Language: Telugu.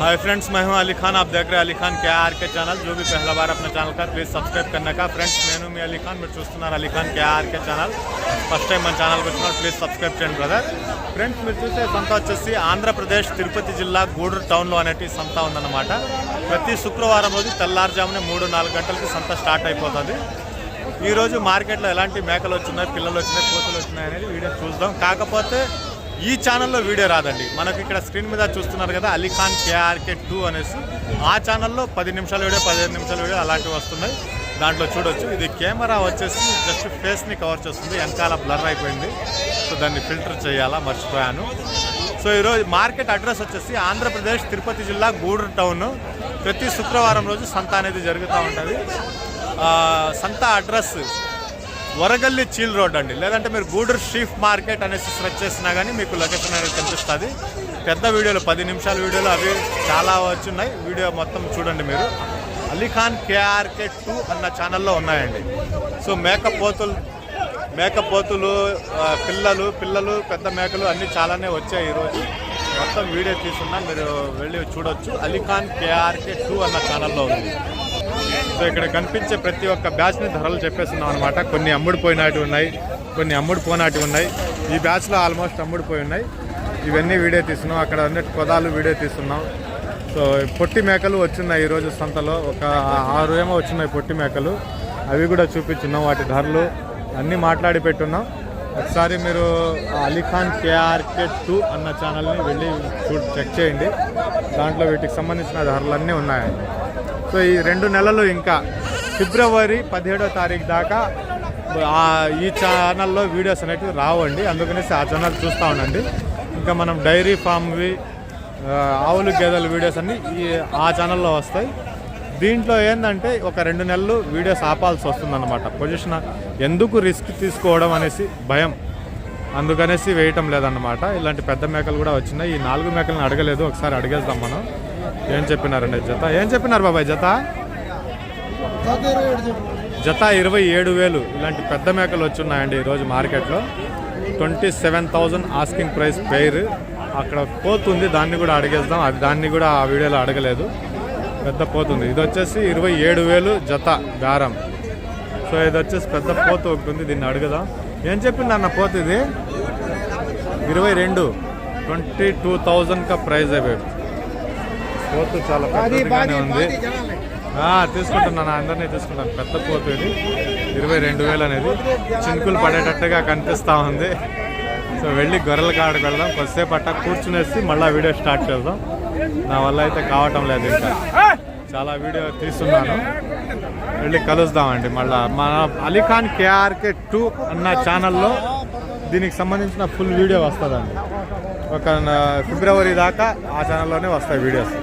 हाय फ्रेंड्स मैं हूं अली खान आप देख रहे हैं अली खान के आर के चैनल जो भी पहला बार अपना चैनल का प्लीज़ सब्सक्राइब करने का। ఫ్రెండ్స్ నేను మీ అలీ ఖాన్ మీరు చూస్తున్నారు Ali Khan KRK channel first time మన ఛానల్ వచ్చినారు ప్లీజ్ సబ్స్క్రైబ్ చేయండి బ్రదర్ ఫ్రెండ్స్ మీరు చూసే సంత వచ్చేసి ఆంధ్రప్రదేశ్ తిరుపతి జిల్లా గూడూరు టౌన్లో అనేటివి సంత ఉందన్నమాట ప్రతి శుక్రవారం రోజు తెల్లారుజామున మూడు నాలుగు గంటలకి సంత స్టార్ట్ అయిపోతుంది ఈరోజు మార్కెట్లో ఎలాంటి మేకలు వచ్చినాయి పిల్లలు వచ్చినాయి కోతలు వచ్చినాయి అనేది వీడియో చూద్దాం కాకపోతే ఈ ఛానల్లో వీడియో రాదండి. మనకి ఇక్కడ స్క్రీన్ మీద చూస్తున్నారు కదా అలీఖాన్ కేఆర్కే టూ అనేసి. ఆ ఛానల్లో పది నిమిషాల వీడియో పదిహేను నిమిషాల వీడియో అలాంటివి వస్తున్నాయి. దాంట్లో చూడొచ్చు. ఇది కెమెరా వచ్చేసి జస్ట్ ఫేస్ని కవర్ చేస్తుంది. వెనకాల బ్లర్ అయిపోయింది. సో దాన్ని ఫిల్టర్ చేయాలా? మర్చిపోయాను. సో ఈరోజు మార్కెట్ అడ్రస్ వచ్చేసి ఆంధ్రప్రదేశ్ తిరుపతి జిల్లా గూడూరు టౌన్ ప్రతి శుక్రవారం రోజు సంత అనేది జరుగుతూ ఉంటుంది. సంత అడ్రస్ వరగల్లి చీల్ రోడ్ అండి. లేదంటే మీరు గూడూరు షీఫ్ మార్కెట్ అనేసి సెర్చ్ చేసినా కానీ మీకు లొకేషన్ అనేది కనిపిస్తుంది. పెద్ద వీడియోలు పది నిమిషాల వీడియోలు అవి చాలా వచ్చున్నాయి వీడియో మొత్తం చూడండి మీరు. అలీఖాన్ కేఆర్కే టూ అన్న ఛానల్లో ఉన్నాయండి. సో మేకపోతులు మేకపోతులు పిల్లలు పిల్లలు పెద్ద మేకలు అన్నీ చాలానే వచ్చాయి ఈరోజు. మొత్తం వీడియో తీసుకున్నా మీరు వెళ్ళి చూడొచ్చు. అలీఖాన్ కేఆర్కే టూ అన్న ఛానల్లో ఉంది. సో ఇక్కడ కనిపించే ప్రతి ఒక్క బ్యాచ్ని ధరలు చెప్పేస్తున్నాం అనమాట కొన్ని అమ్ముడుపోయినవి ఉన్నాయి కొన్ని అమ్ముడుపోనాటివి ఉన్నాయి. ఈ బ్యాచ్లో ఆల్మోస్ట్ అమ్ముడుపోయి ఉన్నాయి. ఇవన్నీ వీడియో తీస్తున్నాం. అక్కడ అన్నిటి పదాలు వీడియో తీస్తున్నాం. సో పొట్టి మేకలు వచ్చున్నాయి ఈరోజు సంతలో. ఒక ఆరు ఏమో వచ్చినాయి పొట్టి మేకలు. అవి కూడా చూపించున్నాం వాటి ధరలు. అన్నీ మాట్లాడి పెట్టున్నాం. ఒకసారి మీరు అలీఖాన్ కేఆర్కే టూ అన్న ఛానల్ని వెళ్ళి చూ చెక్ చేయండి. దాంట్లో వీటికి సంబంధించిన ధరలు అన్నీ ఉన్నాయండి. సో ఈ రెండు నెలలు ఇంకా ఫిబ్రవరి పదిహేడో తారీఖు దాకా ఈ ఛానల్లో వీడియోస్ అనేటివి రావండి. అందుకనేసి ఆ ఛానల్ చూస్తూ ఉండండి. ఇంకా మనం డైరీ ఫామ్వి ఆవులు గేదెల వీడియోస్ అన్నీ ఈ ఆ ఛానల్లో వస్తాయి. దీంట్లో ఏంటంటే ఒక రెండు నెలలు వీడియోస్ ఆపాల్సి వస్తుందన్నమాట. పొజిషన్ ఎందుకు రిస్క్ తీసుకోవడం అనేసి భయం. అందుకనేసి వేయటం లేదన్నమాట. ఇలాంటి పెద్ద మేకలు కూడా వచ్చినాయి. ఈ నాలుగు మేకలను అడగలేదు. ఒకసారి అడిగేద్దాం మనం. ఏం చెప్పినారండి జత? ఏం చెప్పినారు బాబాయ్ జత? జత ఇరవై ఏడు వేలు. ఇలాంటి పెద్ద మేకలు వచ్చున్నాయండి ఈరోజు మార్కెట్లో. Twenty seven thousand asking price పేరు అక్కడ పోతుంది దాన్ని కూడా అడిగేద్దాం. అది దాన్ని కూడా ఆ వీడియోలో అడగలేదు. పెద్ద పోతుంది ఇది వచ్చేసి ఇరవై ఏడు వేలు జత దారం సో ఇది వచ్చేసి పెద్ద పోతు ఒకటి ఉంది దీన్ని అడుగుదాం. ఏం చెప్పింది అన్న పోతు ఇది? ఇరవై రెండు. ట్వంటీ టూ థౌజండ్గా ప్రైజ్ అయిపోయి పోతు చాలా పెద్దదిగానే ఉంది. తీసుకుంటున్నాను అందరినీ తీసుకుంటాను పెద్ద పోతు ఇది. ఇరవై రెండు వేలు అనేది చినుకులు పడేటట్టుగా కనిపిస్తూ ఉంది. సో వెళ్ళి గొర్రెల కాడకు వెళ్దాం. కొద్దిసేపు అట్ట కూర్చునేసి మళ్ళీ వీడియో స్టార్ట్ చేద్దాం. నా వల్ల అయితే కావటం లేదు ఇంకా. చాలా వీడియో తీస్తున్నాను. వెళ్ళి కలుద్దామండి మళ్ళా. మన అలీఖాన్ కేఆర్కే టూ అన్న ఛానల్లో దీనికి సంబంధించిన ఫుల్ వీడియో వస్తుందండి. ఒక ఫిబ్రవరి దాకా ఆ ఛానల్లోనే వస్తాయి వీడియోస్.